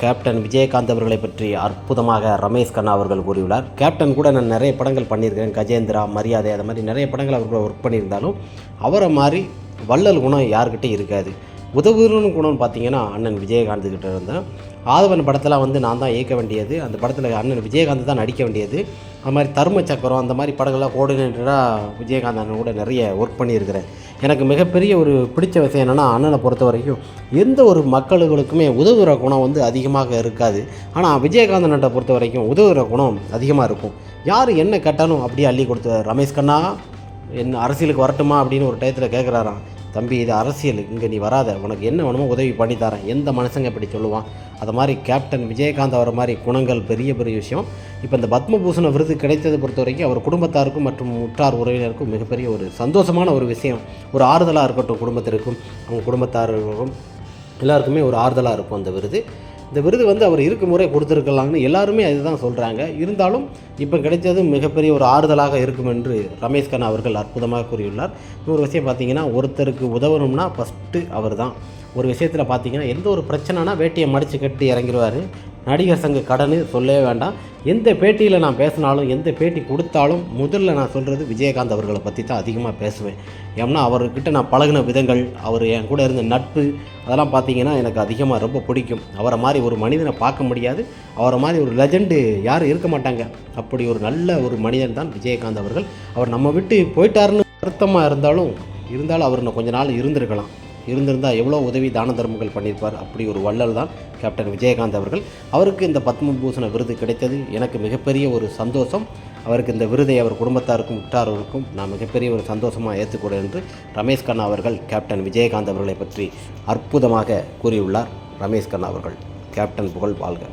Captain Vijayakanth அவர்களை பற்றி அற்புதமாக ரமேஷ் கண்ணா அவர்கள் கூறியுள்ளார். கேப்டன் கூட நான் நிறைய படங்கள் பண்ணியிருக்கேன் கஜேந்திரா மரியாதை அது மாதிரி நிறைய படங்கள் அவர் கூட ஒர்க் பண்ணியிருந்தாலும் அவரை மாதிரி வள்ளல் குணம் யாருக்கிட்டையும் இருக்காது. உதவுறன்னு குணம்னு பார்த்தீங்கன்னா அண்ணன் விஜயகாந்த் கிட்ட இருந்தேன். ஆதவன் படத்தில் வந்து நான் தான் இயக்க வேண்டியது. அந்த படத்தில் அண்ணன் விஜயகாந்த் தான் நடிக்க வேண்டியது. அது மாதிரி தர்ம சக்கரம் அந்த மாதிரி படங்கள்லாம் கோஆர்டினேட்டராக விஜயகாந்த் அண்ணன் கூட நிறைய ஒர்க் பண்ணியிருக்கிறேன். எனக்கு மிகப்பெரிய ஒரு பிடிச்ச விஷயம் என்னென்னா அண்ணனை பொறுத்த வரைக்கும் எந்த ஒரு மக்களுக்குமே உதவுகிற குணம் வந்து அதிகமாக இருக்காது. ஆனால் விஜயகாந்த் அண்ணனை பொறுத்த வரைக்கும் உதவுகிற குணம் அதிகமாக இருக்கும். யார் என்ன கேட்டாலும் அப்படியே அள்ளி கொடுத்த ரமேஷ் கண்ணா என்ன அரசியலுக்கு வரட்டுமா அப்படின்னு ஒரு டயத்தில் கேட்குறாராம் தம்பி இது அரசியல். இங்கே நீ வராத. உனக்கு என்ன வேணுமோ உதவி பண்ணி தரேன். எந்த மனுஷங்க இப்படி சொல்லுவான்? அது மாதிரி கேப்டன் விஜயகாந்த் அவர் மாதிரி குணங்கள் பெரிய பெரிய விஷயம். இப்போ இந்த பத்மபூஷண விருது கிடைத்தது பொறுத்த வரைக்கும் அவர் குடும்பத்தாருக்கும் மற்றும் உற்றார் உறவினருக்கும் மிகப்பெரிய ஒரு சந்தோஷமான ஒரு விஷயம். ஒரு ஆறுதலாக இருக்கட்டும் குடும்பத்திற்கும் அவங்க குடும்பத்தாருக்கும். எல்லாருக்குமே ஒரு ஆறுதலாக இருக்கும் அந்த விருது. இந்த விருது வந்து அவர் இருக்கும் முறை கொடுத்துருக்கலாம்னு எல்லாருமே அதுதான் சொல்கிறாங்க இருந்தாலும் இப்போ கிடைச்சது மிகப்பெரிய ஒரு ஆறுதலாக இருக்கும் என்று ரமேஷ் கண்ணா அவர்கள் அற்புதமாக கூறியுள்ளார். இன்னொரு விஷயம் பார்த்தீங்கன்னா ஒருத்தருக்கு உதவணும்னா ஃபஸ்ட்டு அவர் தான் ஒரு விஷயத்தில் பார்த்தீங்கன்னா எந்த ஒரு பிரச்சனைனா வேட்டியை மடித்து கட்டி இறங்கிடுவார் நடிகர் சங்க கடனு சொல்லவே வேண்டாம். எந்த பேட்டியில் நான் பேசினாலும் எந்த பேட்டி கொடுத்தாலும் முதல்ல நான் சொல்கிறது விஜயகாந்த் அவர்களை பற்றி தான் அதிகமாக பேசுவேன். ஏன்னா அவர்கிட்ட நான் பழகின விதங்கள் அவர் என் கூட இருந்த நட்பு அதெல்லாம் பார்த்தீங்கன்னா எனக்கு அதிகமாக ரொம்ப பிடிக்கும். அவரை மாதிரி ஒரு மனிதனை பார்க்க முடியாது. அவரை மாதிரி ஒரு லெஜெண்டு யாரும் இருக்க மாட்டாங்க. அப்படி ஒரு நல்ல ஒரு மனிதன் தான் விஜயகாந்த் அவர்கள். அவர் நம்ம விட்டு போயிட்டாருன்னு வருத்தமாக இருந்தாலும் இருந்தாலும் அவர் இன்னும் கொஞ்ச நாள் இருந்திருக்கலாம். இருந்திருந்தால் எவ்வளோ உதவி தான தர்மங்கள் பண்ணியிருப்பார் அப்படி ஒரு வள்ளல் தான் கேப்டன் விஜயகாந்த் அவர்கள். அவருக்கு இந்த பத்மபூஷண விருது கிடைத்தது. எனக்கு மிகப்பெரிய ஒரு சந்தோஷம். அவருக்கு இந்த விருதை அவர் குடும்பத்தாருக்கும் உற்றார்களுக்கும் நான் மிகப்பெரிய ஒரு சந்தோஷமாக ஏற்றுக்கூட என்று ரமேஷ் கண்ணா அவர்கள் கேப்டன் விஜயகாந்த் அவர்களை பற்றி அற்புதமாக கூறியுள்ளார். ரமேஷ் கண்ணா அவர்கள் கேப்டன் புகழ் வாழ்க.